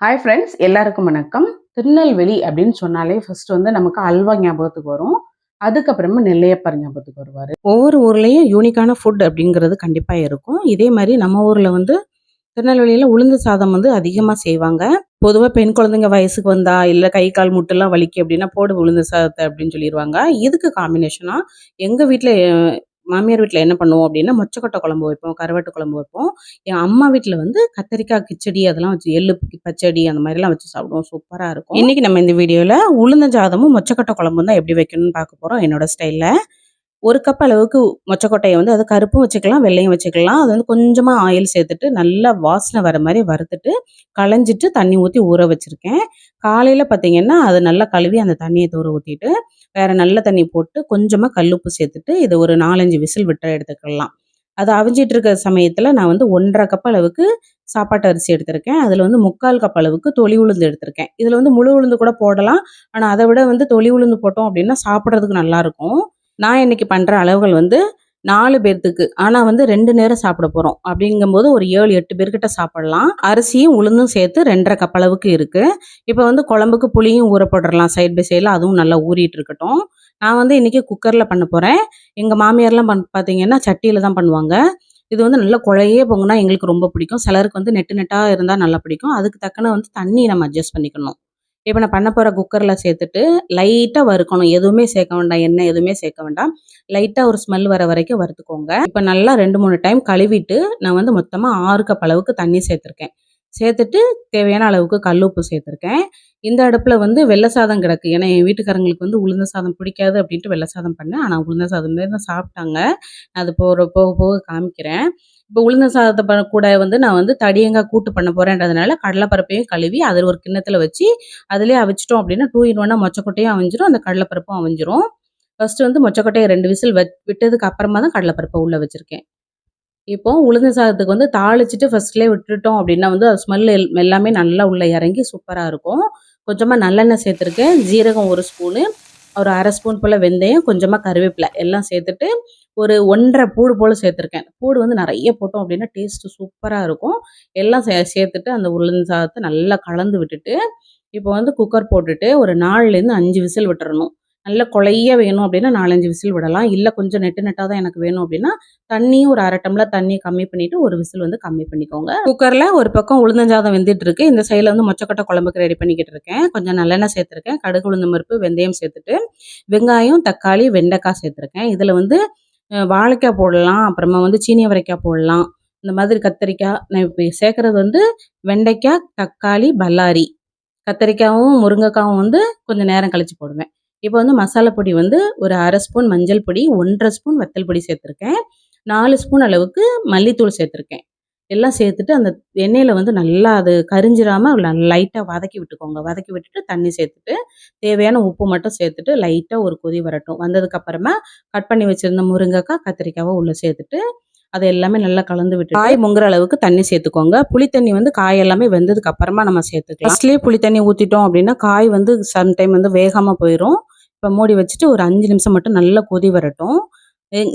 Hi friends எல்லாருக்கும் வணக்கம். திருநெல்வேலி அப்படின்னு சொன்னாலே ஃபர்ஸ்ட் வந்து நமக்கு அல்வா ஞாபகத்துக்கு வரும். அதுக்கப்புறமா நெல்லையப்பர் ஞாபகத்துக்கு வருவார். ஒவ்வொரு ஊர்லேயும் யூனிக்கான ஃபுட் அப்படிங்கிறது கண்டிப்பாக இருக்கும். இதே மாதிரி நம்ம ஊரில் வந்து திருநெல்வேலியில் உளுந்து சாதம் வந்து அதிகமாக செய்வாங்க. பொதுவாக பெண் குழந்தைங்க வயசுக்கு வந்தா இல்லை கை கால் முட்டெல்லாம் வலிக்கு அப்படின்னா போடு உளுந்து சாதத்தை அப்படின்னு சொல்லிடுவாங்க இதுக்கு காம்பினேஷனாக எங்கள் வீட்டில் மாமியார் வீட்டில் என்ன பண்ணுவோம் அப்படின்னா மொச்சக்கொட்டை குழம்பு வைப்போம் கருவாட்டு குழம்பு வைப்போம். என் அம்மா வீட்டில் வந்து கத்தரிக்காய் கிச்சடி அதெல்லாம் வச்சு எள்ளு பச்சடி அந்த மாதிரிலாம் வச்சு சாப்பிடுவோம். சூப்பராக இருக்கும். இன்றைக்கி நம்ம இந்த வீடியோவில் உளுந்த ஜாதமும் மொச்சக்கொட்டை குழம்பும் தான் எப்படி வைக்கணும்னு பார்க்க போகிறோம் என்னோட ஸ்டைலில் ஒரு கப் அளவுக்கு மொச்சக்கொட்டையை வந்து அது கருப்பும் வச்சுக்கலாம் வெள்ளையும் வச்சுக்கலாம். அது வந்து கொஞ்சமாக ஆயில் சேர்த்துட்டு நல்லா வாசனை வர மாதிரி வறுத்துட்டு களைஞ்சிட்டு தண்ணி ஊற்றி ஊற வச்சுருக்கேன். காலையில் பார்த்தீங்கன்னா அது நல்லா கழுவி அந்த தண்ணியை தூர ஊற்றிட்டு வேறு நல்ல தண்ணி போட்டு கொஞ்சமாக கல்லுப்பு சேர்த்துட்டு இதை ஒரு நாலஞ்சு விசில் விட்டு எடுத்துக்கலாம். அது அவிஞ்சிட்டு இருக்க சமயத்தில் நான் வந்து ஒன்றரை கப் அளவுக்கு சாப்பாட்டு அரிசி எடுத்திருக்கேன். அதில் வந்து முக்கால் கப் அளவுக்கு தொளி உளுந்து எடுத்திருக்கேன். இதில் வந்து முழு உளுந்து கூட போடலாம். ஆனால் அதை விட வந்து தொளி உளுந்து போட்டோம் அப்படின்னா சாப்பிட்றதுக்கு நல்லாயிருக்கும் நான் இன்றைக்கி பண்ணுற அளவுகள் வந்து நாலு பேர்த்துக்கு. ஆனால் வந்து ரெண்டு நேரம் சாப்பிட போகிறோம் அப்படிங்கும்போது ஒரு ஏழு எட்டு பேர்கிட்ட சாப்பிடலாம். அரிசியும் உளுந்தும் சேர்த்து ரெண்டரை கப் அளவுக்கு இருக்குது இப்போ வந்து குழம்புக்கு புளியும் ஊற போட்டுடலாம் சைட் பை சைடில் அதுவும் நல்லா ஊறிட்டு இருக்கட்டும். நான் வந்து இன்றைக்கி குக்கரில் பண்ண போகிறேன் எங்கள் மாமியார்லாம் பண் பார்த்தீங்கன்னா சட்டியில் தான் பண்ணுவாங்க. இது வந்து நல்லா குழையே பொங்குனா எங்களுக்கு ரொம்ப பிடிக்கும். சிலருக்கு வந்து நெட்டு நெட்டாக இருந்தால் நல்லா பிடிக்கும். அதுக்கு தக்கன வந்து தண்ணி நம்ம அட்ஜஸ்ட் பண்ணிக்கணும். இப்போ நான் பண்ண போகிற குக்கரில் சேர்த்துட்டு லைட்டாக வறுக்கணும். எதுவுமே சேர்க்க வேண்டாம். எண்ணெய் எதுவுமே சேர்க்க வேண்டாம். லைட்டாக ஒரு ஸ்மெல் வர வரைக்கும் வறுத்துக்கோங்க. இப்போ நல்லா ரெண்டு மூணு டைம் கழுவிட்டு நான் வந்து மொத்தமாக ஆறு கப் அளவுக்கு தண்ணி சேர்த்துருக்கேன். சேர்த்துட்டு தேவையான அளவுக்கு கல் உப்பு சேர்த்துருக்கேன். இந்த அடுப்பில் வந்து வெள்ளை சாதம் கிடக்கு. ஏன்னா என் வீட்டுக்காரங்களுக்கு வந்து உளுந்த சாதம் பிடிக்காது அப்படின்ட்டு வெள்ளை சாதம் பண்ணேன். ஆனால் உளுந்த சாதம் தான் சாப்பிட்டாங்க. அது போகிற போக போக காமிக்கிறேன். இப்போ உளுந்த சாதத்தை கூட வந்து நான் வந்து தடியங்காய் கூட்டு பண்ண போகிறேன்றதுனால கடலைப்பருப்பையும் கழுவி அதில் ஒரு கிண்ணத்தில் வச்சு அதிலே அவிச்சிட்டோம் அப்படின்னா டூ இன் ஒன்னாக மொச்சக்கொட்டையும் அவிஞ்சிரும் அந்த கடலைப்பருப்பும் அவிஞ்சிரும். ஃபர்ஸ்ட் வந்து மொச்சக்கொட்டையை ரெண்டு விசில் வ விட்டதுக்கு அப்புறமா தான் கடலைப்பருப்பை உள்ளே வச்சுருக்கேன். இப்போ உளுந்த சாதத்துக்கு வந்து தாளிச்சிட்டு ஃபர்ஸ்ட்லேயே விட்டுட்டோம் அப்படின்னா வந்து அது ஸ்மெல் எல்லாமே நல்லா உள்ளே இறங்கி சூப்பராக இருக்கும். கொஞ்சமாக நல்லெண்ணெய் சேர்த்துருக்கேன் ஜீரகம் ஒரு ஸ்பூனு ஒரு அரை ஸ்பூன் போல் வெந்தயம் கொஞ்சமாக கருவேப்பிலை எல்லாம் சேர்த்துட்டு ஒரு ஒன்றரை பூடு போல் சேர்த்துருக்கேன். பூடு வந்து நிறைய போட்டோம் அப்படின்னா டேஸ்ட்டு சூப்பராக இருக்கும். எல்லாம் சே சேர்த்துட்டு அந்த உளுந்த சாதத்தை நல்லா கலந்து விட்டுட்டு இப்போ வந்து குக்கர் போட்டுட்டு ஒரு நாலுலேருந்து அஞ்சு விசில் விட்டுறணும். நல்ல கொலைய வேணும் அப்படின்னா நாலஞ்சு விசில் விடலாம். இல்லை கொஞ்சம் நெட்டு நெட்டாக தான் எனக்கு வேணும் அப்படின்னா தண்ணியும் ஒரு அரை டம்ளர் தண்ணி கம்மி பண்ணிவிட்டு ஒரு விசில் வந்து கம்மி பண்ணிக்கோங்க. குக்கரில் ஒரு பக்கம் உளுந்தஞ்சாதம் வெந்துட்டு இருக்கு இந்த சைடில் வந்து மொச்சக்கட்டை குழம்புக்கு ரெடி பண்ணிக்கிட்டு இருக்கேன். கொஞ்சம் நல்லெண்ணெய் சேர்த்துருக்கேன். கடுகு உளுந்து பருப்பு வெந்தயம் சேர்த்துட்டு வெங்காயம் தக்காளி வெண்டைக்காய் சேர்த்துருக்கேன். இதில் வந்து வாழைக்காய் போடலாம் அப்புறமா வந்து சீனி அவரைக்காய் போடலாம். இந்த மாதிரி கத்திரிக்காய் நான் இப்போ சேர்க்குறது வந்து வெண்டைக்காய் தக்காளி பல்லாரி. கத்திரிக்காயும் முருங்கைக்காவும் வந்து கொஞ்சம் நேரம் கழித்து போடுவேன். இப்போ வந்து மசாலா பொடி வந்து ஒரு அரை ஸ்பூன் மஞ்சள் பொடி ஒன்றரை ஸ்பூன் வத்தல் பொடி சேர்த்துருக்கேன். நாலு ஸ்பூன் அளவுக்கு மல்லித்தூள் சேர்த்துருக்கேன். எல்லாம் சேர்த்துட்டு அந்த எண்ணெயில் வந்து நல்லா அது கரிஞ்சிடாமல் லைட்டாக வதக்கி விட்டுக்கோங்க. வதக்கி விட்டுட்டு தண்ணி சேர்த்துட்டு தேவையான உப்பு மட்டும் சேர்த்துட்டு லைட்டாக ஒரு கொதி வரட்டும். வந்ததுக்கப்புறமா கட் பண்ணி வச்சுருந்த முருங்கைக்காய் கத்திரிக்காவை உள்ளே சேர்த்துட்டு அதை எல்லாமே நல்லா கலந்து விட்டு காய் முங்குற அளவுக்கு தண்ணி சேர்த்துக்கோங்க. புளி தண்ணி வந்து காய் எல்லாமே வெந்ததுக்கு அப்புறமா நம்ம சேர்த்துக்கலாம். ஃபஸ்ட்லேயே புளி தண்ணி ஊற்றிட்டோம் அப்படின்னா காய் வந்து சம்டைம் வந்து வேகாமல் போயிடும் இப்போ மூடி வச்சுட்டு ஒரு அஞ்சு நிமிஷம் மட்டும் நல்லா கொதி வரட்டும்.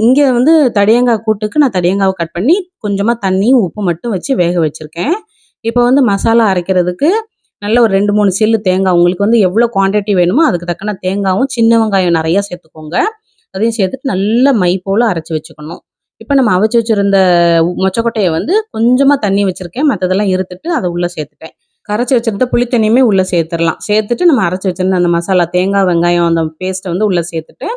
இங்கே வந்து தடியங்காய் கூட்டுக்கு நான் தடியங்காவை கட் பண்ணி கொஞ்சமாக தண்ணியும் உப்பு மட்டும் வச்சு வேக வச்சுருக்கேன். இப்போ வந்து மசாலா அரைக்கிறதுக்கு நல்ல ஒரு ரெண்டு மூணு சில்லு தேங்காய். உங்களுக்கு வந்து எவ்வளோ குவான்டிட்டி வேணுமோ அதுக்கு தக்கன தேங்காயும் சின்ன வெங்காயம் நிறையா சேர்த்துக்கோங்க. அதையும் சேர்த்துட்டு நல்லா மை போல் அரைச்சி வச்சுக்கணும். இப்போ நம்ம அவிச்சு வச்சுருந்த மொச்சக்கொட்டையை வந்து கொஞ்சமாக தண்ணி வச்சுருக்கேன். மற்றதெல்லாம் இருத்துட்டு அதை உள்ளே சேர்த்துட்டேன். கரைச்சி வச்சுருந்த புளித்தண்ணியுமே உள்ளே சேர்த்துடலாம். சேர்த்துட்டு நம்ம அரைச்சி வச்சுருந்த அந்த மசாலா தேங்காய் வெங்காயம் அந்த பேஸ்ட்டை வந்து உள்ளே சேர்த்துட்டு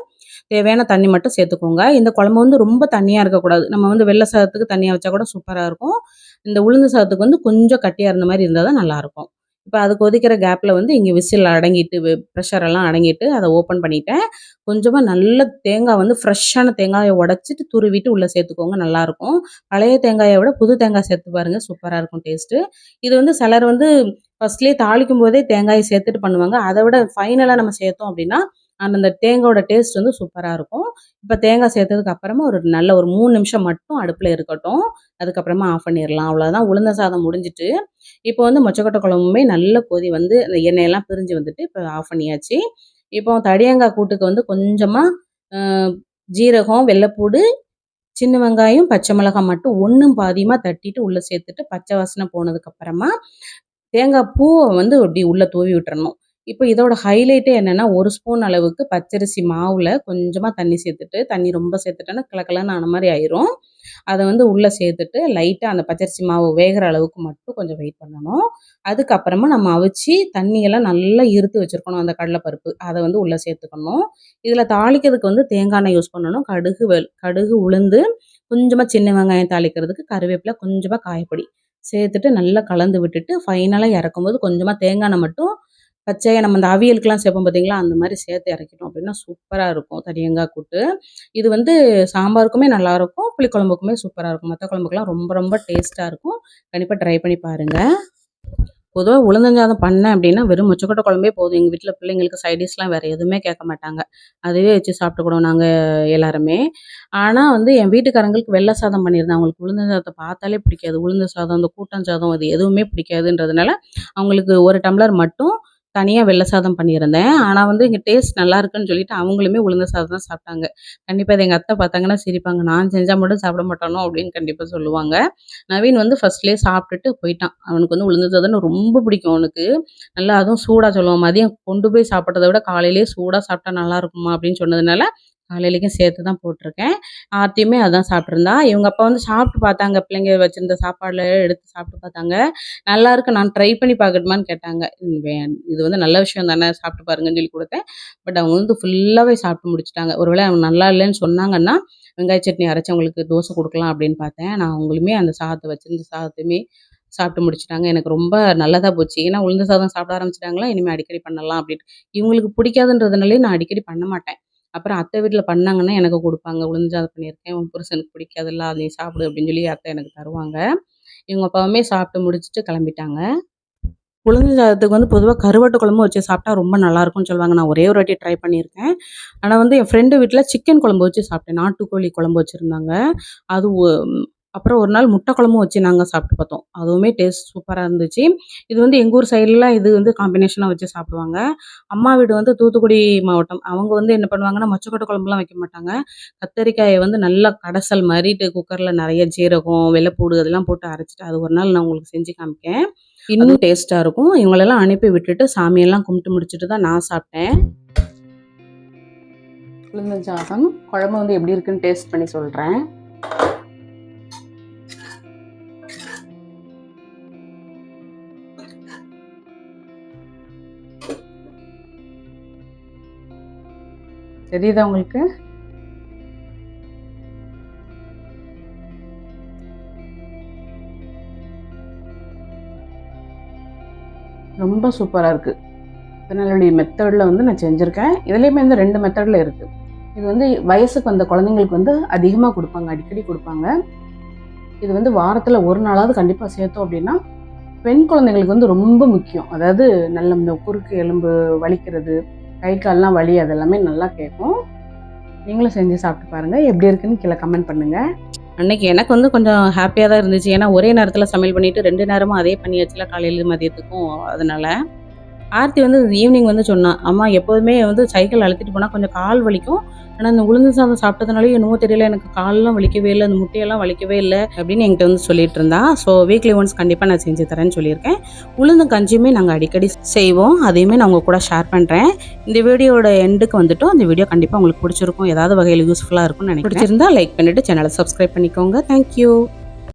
தேவையான தண்ணி மட்டும் சேர்த்துக்கோங்க. இந்த குழம்பு வந்து ரொம்ப தண்ணியாக இருக்கக்கூடாது. நம்ம வந்து வெள்ளை சாதத்துக்கு தண்ணியாக வச்சா கூட சூப்பராக இருக்கும். இந்த உளுந்து சாதத்துக்கு வந்து கொஞ்சம் கட்டியாக இருந்த மாதிரி இருந்தால் தான் நல்லாயிருக்கும் இப்போ அது கொதிக்கிற கேப்பில் வந்து இங்கே விசில் அடங்கிட்டு ப்ரெஷர் எல்லாம் அடங்கிட்டு அதை ஓப்பன் பண்ணிட்டேன். கொஞ்சமாக நல்ல தேங்காய் வந்து ஃப்ரெஷ்ஷான தேங்காயை உடச்சிட்டு துருவிட்டு உள்ளே சேர்த்துக்கோங்க நல்லாயிருக்கும் பழைய தேங்காயை விட புது தேங்காய் சேர்த்து பாருங்கள் சூப்பராக இருக்கும் டேஸ்ட்டு இது வந்து சிலர் வந்து ஃபர்ஸ்ட்லேயே தாளிக்கும் போதே தேங்காயை சேர்த்துட்டு பண்ணுவாங்க. அதை விட ஃபைனலாக நம்ம சேர்த்தோம் அப்படின்னா அந்த அந்த தேங்காயோட டேஸ்ட் வந்து சூப்பராக இருக்கும். இப்போ தேங்காய் சேர்த்ததுக்கு அப்புறமா ஒரு நல்ல ஒரு மூணு நிமிஷம் மட்டும் அடுப்பில் இருக்கட்டும். அதுக்கப்புறமா ஆஃப் பண்ணிடலாம். அவ்வளோதான் உளுந்த சாதம் முடிஞ்சிட்டு இப்போ வந்து மொச்சக்கொட்டை குழம்புமே நல்ல கொதி வந்து அந்த எண்ணெயெல்லாம் பிரிஞ்சு வந்துட்டு இப்போ ஆஃப் பண்ணியாச்சு. இப்போ தடியங்காய் கூட்டுக்கு வந்து கொஞ்சமாக ஜீரகம் வெள்ளைப்பூடு சின்ன வெங்காயம் பச்சை மிளகாய் மட்டும் ஒன்றும் பாதியமாக தட்டிட்டு உள்ளே சேர்த்துட்டு பச்சை வாசனை போனதுக்கப்புறமா தேங்காய் பூவை வந்து அப்படி உள்ளே தூவி விட்டுறணும். இப்போ இதோட ஹைலைட்டே என்னென்னா ஒரு ஸ்பூன் அளவுக்கு பச்சரிசி மாவில் கொஞ்சமாக தண்ணி சேர்த்துட்டு தண்ணி ரொம்ப சேர்த்துட்டோன்னா கலக்கலன்னு ஆன மாதிரி ஆயிரும். அதை வந்து உள்ளே சேர்த்துட்டு லைட்டாக அந்த பச்சரிசி மாவு வேகிற அளவுக்கு மட்டும் கொஞ்சம் வெயிட் பண்ணணும். அதுக்கப்புறமா நம்ம அவிச்சு தண்ணியெல்லாம் நல்லா இருத்து வச்சுருக்கணும் அந்த கடலைப்பருப்பு. அதை வந்து உள்ளே சேர்த்துக்கணும். இதில் தாளிக்கிறதுக்கு வந்து தேங்காய் எண்ணெய் யூஸ் பண்ணணும். கடுகு வெல் கடுகு உளுந்து கொஞ்சமாக சின்ன வெங்காயம் தாளிக்கிறதுக்கு கருவேப்பிலை கொஞ்சமாக காயப்பொடி. சேர்த்துட்டு நல்லா கலந்து விட்டுட்டு ஃபைனலாக இறக்கும்போது கொஞ்சமாக தேங்காய் எண்ணெய் மட்டும் பச்சையாக நம்ம அந்த அவியலுக்குலாம் சேர்ப்போம் பார்த்தீங்களா அந்த மாதிரி சேர்த்து இறக்கிட்டோம் அப்படின்னா சூப்பராக இருக்கும். தடியங்காய் கூட்டு. இது வந்து சாம்பாருக்குமே நல்லாயிருக்கும் புளிக்குழம்புக்குமே சூப்பராக இருக்கும். மற்ற குழம்புக்கெல்லாம் ரொம்ப ரொம்ப டேஸ்ட்டாக இருக்கும். கண்டிப்பாக ட்ரை பண்ணி பாருங்கள் பொதுவாக உளுந்தஞ்சாதம் பண்ணேன் அப்படின்னா வெறும் மொச்சக்கொட்டை குழம்பே போதும். எங்கள் வீட்டில் பிள்ளைங்களுக்கு சைடிஷ்லாம் வேறு எதுவுமே கேட்க மாட்டாங்க. அதுவே வச்சு சாப்பிட்டுக்கிடுவோம் நாங்கள் எல்லாருமே. ஆனால் வந்து என் வீட்டுக்காரங்களுக்கு வெள்ளை சாதம் பண்ணியிருந்தேன். அவங்களுக்கு உளுந்த சாதத்தை பார்த்தாலே பிடிக்காது. உளுந்த சாதம் அந்த கூட்டம் சாதம் அது எதுவுமே பிடிக்காதுன்றதுனால அவங்களுக்கு ஒரு டம்ளர் மட்டும் தனியாக வெள்ளை சாதம் பண்ணியிருந்தேன். ஆனால் வந்து இங்கே டேஸ்ட் நல்லா இருக்குன்னு சொல்லிட்டு அவங்களுமே உளுந்த சாதம் தான் சாப்பிட்டாங்க. கண்டிப்பாக இதை எங்கள் அத்தை பார்த்தாங்கன்னா சிரிப்பாங்க. நான் செஞ்சால் மட்டும் சாப்பிட மாட்டானோ அப்படின்னு கண்டிப்பாக சொல்லுவாங்க. நவீன் வந்து ஃபர்ஸ்ட்லேயே சாப்பிட்டுட்டு போயிட்டான். அவனுக்கு வந்து உளுந்த சாதம்னு ரொம்ப பிடிக்கும் அவனுக்கு. நல்லா அதுவும் சூடாக சொல்லுவான். மதியம் கொண்டு போய் சாப்பிட்றத விட காலையிலேயே சூடாக சாப்பிட்டா நல்லா இருக்குமா அப்படின்னு சொன்னதுனால காலையிலேக்கும் சேர்த்து தான் போட்டிருக்கேன். ஆர்த்தியுமே அதான் சாப்பிட்ருந்தா இவங்க அப்பா வந்து சாப்பிட்டு பார்த்தாங்க. பிள்ளைங்க வச்சுருந்த சாப்பாடில் எடுத்து சாப்பிட்டு பார்த்தாங்க. நல்லா இருக்கு. நான் ட்ரை பண்ணி பார்க்கட்டுமான்னு கேட்டாங்க. வே இது வந்து நல்ல விஷயம் தானே சாப்பிட்டு பாருங்கன்னு சொல்லி கொடுத்தேன். பட் அவங்க வந்து ஃபுல்லாகவே சாப்பிட்டு முடிச்சிட்டாங்க. ஒருவேளை அவங்க நல்லா இல்லைன்னு சொன்னாங்கன்னா வெங்காய சட்னி அரைச்சி அவங்களுக்கு தோசை கொடுக்கலாம் அப்படின்னு பார்த்தேன். நான் அவங்களுமே அந்த சாதத்தை வச்சிருந்த சாதத்தையுமே சாப்பிட்டு முடிச்சிட்டாங்க. எனக்கு ரொம்ப நல்லதாக போச்சு. ஏன்னா உளுந்த சாதம் சாப்பிட ஆரம்பிச்சிட்டாங்களா? இனிமேல் அடிக்கடி பண்ணலாம் அப்படின்ட்டு. இவங்களுக்கு பிடிக்காதுன்றதுனாலே நான் அடிக்கடி பண்ண மாட்டேன். அப்புறம் அத்தை வீட்டில் பண்ணாங்கன்னா எனக்கு கொடுப்பாங்க. உளுந்து பண்ணியிருக்கேன். உன் புருஷனுக்கு பிடிக்காதுல்ல அதையும் சாப்பிடு அப்படின்னு சொல்லி அத்தை எனக்கு தருவாங்க. இவங்க அப்பாவுமே சாப்பிட்டு முடிச்சுட்டு கிளம்பிட்டாங்க. உளுந்து சாதத்துக்கு வந்து பொதுவாக கருவாட்டு குழம்பு வச்சு சாப்பிட்டா ரொம்ப நல்லாயிருக்கும்னு சொல்லுவாங்க. நான் ஒரே ஒரு வாட்டி ட்ரை பண்ணியிருக்கேன். ஆனால் வந்து என் ஃப்ரெண்டு வீட்டில் சிக்கன் குழம்பு வச்சு சாப்பிட்டேன். நாட்டுக்கோழி குழம்பு வச்சுருந்தாங்க. அது ஒ- அப்புறம் ஒரு நாள் முட்டை குழம்பும் வச்சு நாங்கள் சாப்பிட்டு பார்த்தோம். அதுவுமே டேஸ்ட் சூப்பராக இருந்துச்சு. இது வந்து எங்கள் ஊர் சைட்லாம் இது வந்து காம்பினேஷனாக வச்சு சாப்பிடுவாங்க. அம்மா வீடு வந்து தூத்துக்குடி மாவட்டம். அவங்க வந்து என்ன பண்ணுவாங்கன்னா மொச்சக்கொட்டை குழம்புலாம் வைக்க மாட்டாங்க. கத்தரிக்காயை வந்து நல்லா கடைசல் மாதிரி குக்கரில் நிறைய ஜீரகம் வெள்ளைப்பூடு அதெல்லாம் போட்டு அரைச்சிட்டு அது ஒரு நாள் நான் உங்களுக்கு செஞ்சு காமிக்கேன். இன்னும் டேஸ்ட்டாக இருக்கும். இவங்களெல்லாம் அனுப்பி விட்டுட்டு சாமியெல்லாம் கும்பிட்டு முடிச்சுட்டு தான் நான் சாப்பிட்டேன். உளுந்தஞ்சாதம் குழம்பு வந்து எப்படி இருக்குன்னு டேஸ்ட் பண்ணி சொல்கிறேன் தெரியுதா உங்களுக்கு? ரொம்ப சூப்பராக இருக்குது திருநெல்வேலி மெத்தடில் வந்து நான் செஞ்சுருக்கேன். இதுலேயுமே வந்து ரெண்டு மெத்தடில் இருக்குது இது வந்து வயசுக்கு வந்த குழந்தைங்களுக்கு வந்து அதிகமாக கொடுப்பாங்க. அடிக்கடி கொடுப்பாங்க. இது வந்து வாரத்தில் ஒரு நாளாவது கண்டிப்பாக சேர்த்தோம் அப்படின்னா பெண் குழந்தைங்களுக்கு வந்து ரொம்ப முக்கியம். அதாவது நல்ல இந்த குறுக்கு எலும்பு வலிக்கிறது கை கால்லாம் வலி அதெல்லாமே நல்லா கேட்கும் நீங்களும் செஞ்சு சாப்பிட்டு பாருங்கள் எப்படி இருக்குன்னு கீழே கமெண்ட் பண்ணுங்கள் அன்னைக்கு எனக்கு வந்து கொஞ்சம் ஹாப்பியாக தான் இருந்துச்சு. ஏன்னா ஒரே நேரத்தில் சமையல் பண்ணிவிட்டு ரெண்டு நேரமும் அதே பண்ணியாச்சுல காலையில் மதியத்துக்கும். அதனால ஆர்த்தி வந்து ஈவினிங் வந்து சொன்னான் அம்மா எப்போதுமே வந்து சைக்கிள் அழுத்திட்டு போனால் கொஞ்சம் கால் வலிக்கும். ஆனால் இந்த உளுந்து சாதம் சாப்பிட்டதுனாலே என்னமோ தெரியல எனக்கு காலெலாம் வலிக்கவே இல்லை அந்த முட்டையெல்லாம் வலிக்கவே இல்லை அப்படின்னு என்கிட்ட வந்து சொல்லிட்டு இருந்தா. ஸோ வீக்லி ஒன்ஸ் கண்டிப்பாக நான் செஞ்சு தரேன்னு சொல்லியிருக்கேன். உளுந்து கஞ்சியுமே நாங்கள் அடிக்கடி செய்வோம். அதையுமே நான் உங்கள் கூட ஷேர் பண்ணுறேன் இந்த வீடியோட எண்டுக்கு வந்துட்டு அந்த வீடியோ கண்டிப்பாக உங்களுக்கு பிடிச்சிருக்கும். ஏதாவது வகையில் யூஸ்ஃபுல்லாக இருக்கும்னு நினைக்கிறேன். பிடிச்சிருந்தா லைக் பண்ணிவிட்டு சேனலை சப்ஸ்கிரைப் பண்ணிக்கோங்க. தேங்க்யூ